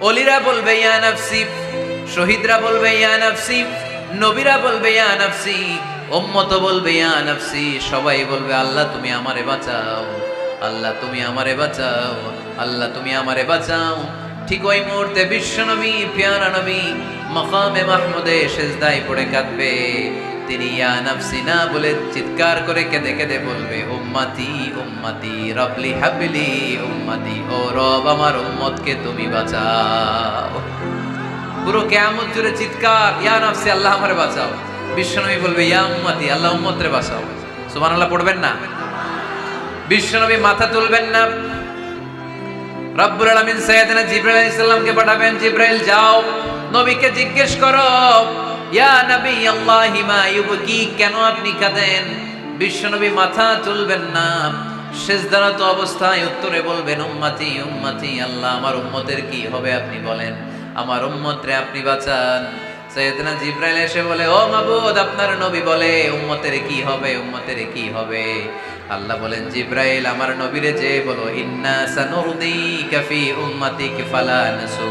অলিরা বলবে, ইয়া নফসি। শহীদরা বলবে, ইয়া নফসি। নবীরা বলবে, ইয়া নফসি। উম্মত বলবে, ইয়া নফসি। সবাই বলবে, আল্লাহ তুমি আমারে বাঁচাও। আল্লাহ তুমি আমারে বাঁচাও। আল্লাহ তুমি আমারে বাঁচাও। ঠিক ওই মুহূর্তে বিশ্ব নবী, পিয়ারা নবী, মকামে মাহমুদে সেজদায় পড়ে কাঁদবে। তিনি, ইয়া বলে চিৎকার করে কেঁদে কেঁদে বলবে, উম্মাতি উম্মাতি রবলি হাবলি, উম্মাতি, ও রব আমার উম্মতকে তুমি বাঁচাও। পুরো কেয়ামত জুড়ে চিৎকার, ইয়া নফসি, আল্লাহ আমারে বাঁচাও। বিশ্বনবী বলবে, ইয়া উম্মতি, আল্লাহ উম্মতরে বাঁচাও। সুবহানাল্লাহ, পড়বেন না? বিশ্বনবী মাথা তুলবেন না? রব্বুল আলামিন সাইয়েদনা জিবরাইল আলাইহিস সালামকে পাঠাবেন, জিবরাইল, যাও। নবীকে জিজ্ঞেস করো ইয়া নবী আল্লাহি মা ইউবকি, কেন আপনি কাঁদেন? বিশ্বনবী মাথা তুলবেন না। শেষদারত অবস্থায় উত্তরে বলবেন, উম্মতি উম্মতি, আল্লাহ আমার উম্মতের কি হবে আপনি বলেন? আমার উম্মতরে আপনি বাঁচান। সৈয়দনা জিব্রাইল এসে বলে, ও মাবুদ, আপনার নবী বলে, উম্মতের কি হবে, উম্মতের কি হবে? আল্লাহ বলেন, জিব্রাইল, আমার নবীরে যে বলো, ইন্না সানুরদিকা ফি উম্মাতিক ফালা নাসু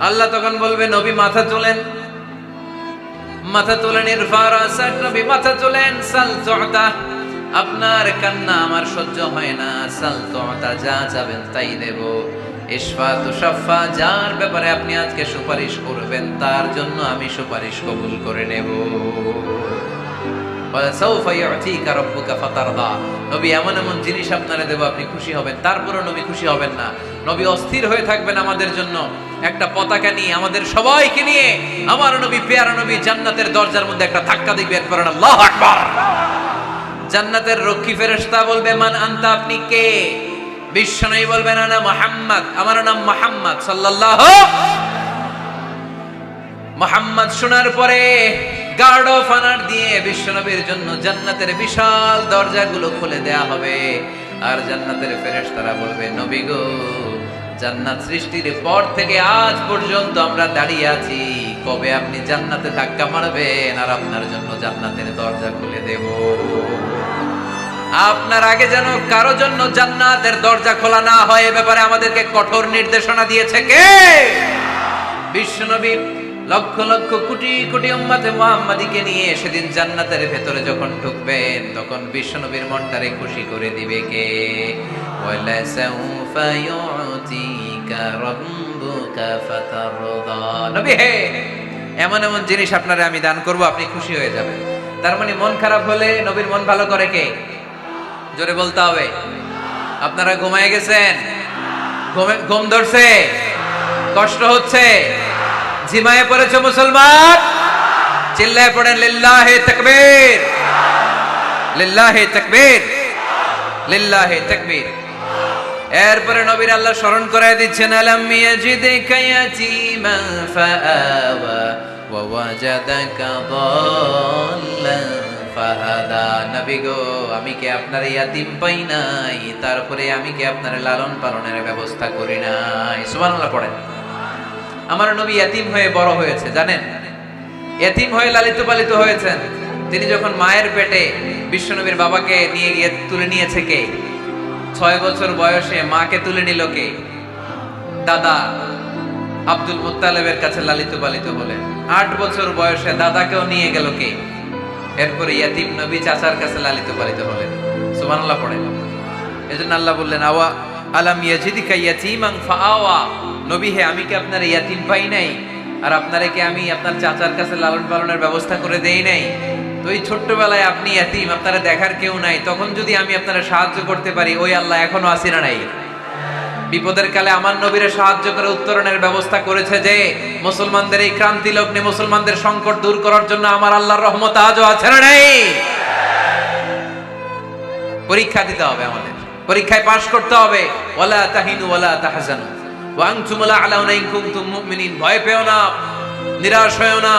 আল্লাহ তখন বলবে, নবী মাথা তোলেন। মাথা তোলেন, ইরফার আসাদ, নবী মাথা তোলেন। সাল তোহতা আপনার কান্না আমার সহ্য হয় না। সাল তোহতা যা যাবেন তাই দেব। ইশফা তুশাফা, যার ব্যাপারে আপনি আজকে সুপারিশ করবেন, তার জন্য আমি সুপারিশ কবুল করে নেব। নবী এমন এমন জিনিস আপনারে দেব, আপনি খুশি হবেন। তারপরও নবী খুশি হবেন না। নবী অস্থির হয়ে থাকবেন আমাদের জন্য। একটা পতাকা নিয়ে আমাদের সবাইকে নিয়ে আমার নবী, পেয়ারা নবী জান্নাতের দরজার মধ্যে একটা ধাক্কা আকবার! জান্নাতের রক্ষী ফেরেশতা বলবে, মান আনতা, আপনি কে? বিশ্বনবী বলবেন আনা মুহাম্মদ। আমার নাম মুহাম্মদ, সাল্লাল্লাহু মোহাম্মদ শোনার পরে গার্ড অফ অনার দিয়ে বিশ্বনবীর জন্য জান্নাতের বিশাল দরজাগুলো খুলে দেয়া হবে। আর জান্নাতের ফেরেশতারা বলবে, নবী গো, জান্নাত সৃষ্টির পর থেকে আজ পর্যন্ত আমরা দাঁড়িয়ে আছি। কবে আপনি জান্নাতে ধাক্কা মারবেন আর আপনার জন্য জান্নাতের দরজা খুলে দেব। আপনার আগে যেন কারও জন্য জান্নাতের দরজা খোলা না হয় এ ব্যাপারে আমাদেরকে কঠোর নির্দেশনা দিয়েছে কে? বিশ্বনবী লক্ষ লক্ষ কোটি কোটি উম্মতে মুহাম্মাদিকে নিয়ে সেদিন জান্নাতের ভেতরে যখন ঢুকবেন, তখন বিশ্বনবীর মনটারে খুশি করে দিবে কে? নবী হে, এমন এমন জিনিস আপনারে আমি দান করব, আপনি খুশি হয়ে যাবেন। তার মানে মন খারাপ হলে নবীর মন ভালো করে কে? জোরে বলতে হবে। আপনারা ঘুমায় গেছেন? ঘুম ধরছে? কষ্ট হচ্ছে? জিমায়ে পড়েছে মুসলমান। চিল্লায় পড়েন, লিল্লাহে তাকবীর। লিল্লাহে তাকবীর। লিল্লাহে তাকবীর। এরপরে নবীর আল্লাহ স্মরণ করায় দিচ্ছেন গো, আমি কি আপনার ইয়াতিম পাই নাই? তারপরে আমি কি আপনার লালন পালনের ব্যবস্থা করি নাই? সুবহানাল্লাহ, পড়েন। আমার নবী এতিম হয়ে বড় হয়েছে, জানেন? এতিম হয়ে লালিত পালিত হয়েছেন। তিনি যখন মায়ের পেটে বিশ্বনবীর বাবাকে নিয়ে গিয়ে তুলে নিয়েছে কে? ছয় বছর বয়সে মাকে তুলে নিল কে? দাদা আব্দুল মুত্তালেবের কাছে লালিত পালিত হলেন আট বছর বয়সে দাদাকেও নিয়ে গেল কে? এরপরে ইয়াতিম নবী চাচার কাছে লালিত পালিত হলেন। সুবহানাল্লাহ পড়েন। এজন্য আল্লাহ বললেন, আওয়া আলাম ইয়াজিদিকা ইয়াতীমান ফাআওয়া। নবী হে, আমি কি আপনার ইয়াতিম পাই নাই? আর আপনারে কি আমি আপনার চাচার কাছে লালন পালনের ব্যবস্থা করে দেই নাই? তো এই ছোট্টবেলায় আপনি এতিম আপনারা দেখার কেউ নাই। তখন যদি আমি আপনারা সাহায্য করতে পারি, ওই আল্লাহ এখনও আসি না নাই। বিপদের কালে আমার নবীরে সাহায্য করে উত্তরণের ব্যবস্থা করেছে যে, মুসলমানদের এই ক্রান্তি লগ্নে মুসলমানদের সংকট দূর করার জন্য আমার আল্লাহর রহমত আজও আছে না নেই? পরীক্ষা দিতে হবে আমাদের। পরীক্ষায় পাশ করতে হবে। ওয়ালা তাহিনু ওয়ালা তাহজানু। ভয় পেও না, নিরাশ না,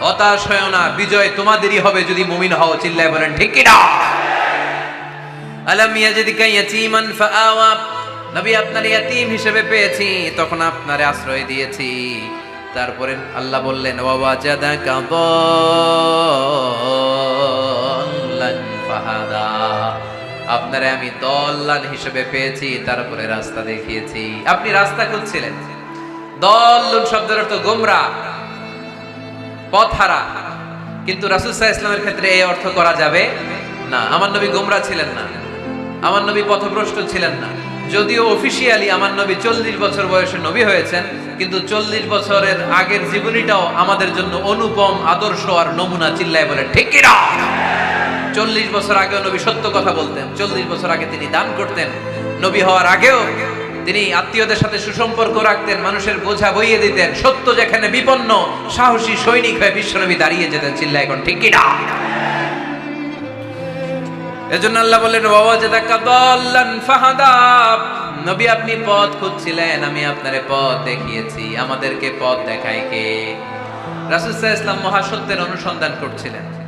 হতাশ না, বিজয় তোমাদেরই হবে যদি মুমিন হও, চিল্লায় বলেন, ঠিক নবী আপনার ইয়াতীম হিসেবে পেয়েছি, তখন আপনারে আশ্রয় দিয়েছি। তারপরে আল্লাহ বললেন ওয়াজাদাকা দাল্লান ফাহাদা। আপনারে আমি দল্লান হিসেবে পেয়েছি, তারপরে রাস্তা দেখিয়েছি। আপনি রাস্তা খুঁজছিলেন। দল্লুন শব্দের অর্থ গোমরা, পথহারা। কিন্তু রাসুসাহ ইসলামের ক্ষেত্রে এই অর্থ করা যাবে না। আমার নবী গোমরা ছিলেন না। আমার নবী পথভ্রষ্ট ছিলেন না। যদিও অফিসিয়ালি আমার নবী চল্লিশ বছর বয়সে নবী হয়েছেন, কিন্তু চল্লিশ বছরের আগের জীবনীটাও আমাদের জন্য অনুপম, আদর্শ আর নমুনা চিল্লায় বলে, ঠিক কিনা? চল্লিশ বছর আগেও নবী সত্য কথা বলতেন। চল্লিশ বছর আগে তিনি দান করতেন। নবী হওয়ার আগেও তিনি আত্মীয়দের সাথে সুসম্পর্ক রাখতেন, মানুষের বোঝা বইয়ে দিতেন। সত্য যেখানে বিপন্ন, সাহসী সৈনিক হয়ে বিশ্বনবী দাঁড়িয়ে যেতেন চিল্লা এখন ঠিক কিনা? এজন্য আল্লাহ বললেন ওয়াজাদাকা দাল্লান ফাহাদা। নবী আপনি পথ খুঁজছিলেন, আমি আপনারে পথ দেখিয়েছি। আমাদেরকে পথ দেখায় কে? রাসূল ইসলাম মহাসত্যের অনুসন্ধান করছিলেন।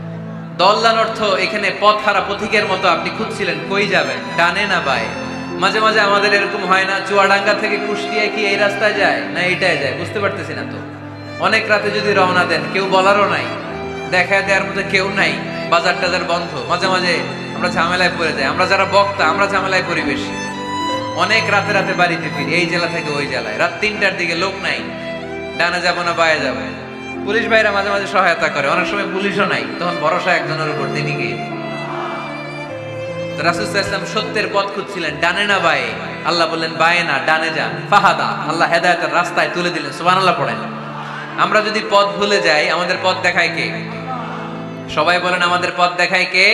দল্লান অর্থ এখানে পথ হারা পথিকের মতো আপনি খুঁজছিলেন, কই যাবেন? ডানে না বায়ে? মাঝে মাঝে আমাদের এরকম হয় না, চুয়াডাঙ্গা থেকে কুষ্টিয়া কি এই রাস্তায় যায়, না এইটায় যায়? বুঝতে পারতেছি না তো। অনেক রাতে যদি রওনা দেন, কেউ বলারও নাই। দেখা দেওয়ার মতো কেউ নাই। বাজার টাজার বন্ধ। মাঝে মাঝে আমরা ঝামেলায় পড়ে যাই। আমরা যারা বক্তা, আমরা ঝামেলায় পরিবেশ অনেক রাতে রাতে বাড়িতে ফিরি, এই জেলা থেকে ওই জেলায়। রাত তিনটার দিকে লোক নাই। ডানে যাব না, বায়ে যাব। পুলিশ ভাইরা মাঝে মাঝে সহায়তা করে। অনেক সময় পুলিশও নাই। তখন ভরসা একজনের উপর, তিনি গিয়ে রাসুসাহ সত্যের পথ খুঁজছিলেন। ডানে না বায়ে? আল্লাহ বললেন, বায়ে না, ডানে যান ফাহাদা, আল্লাহ হেদায়তের রাস্তায় তুলে দিলেন। সুবান আল্লাহ পড়েন। আমরা যদি পথ ভুলে যাই, আমাদের পথ দেখায় কে? সবাই বলেন, আমাদের পথ দেখায় কে?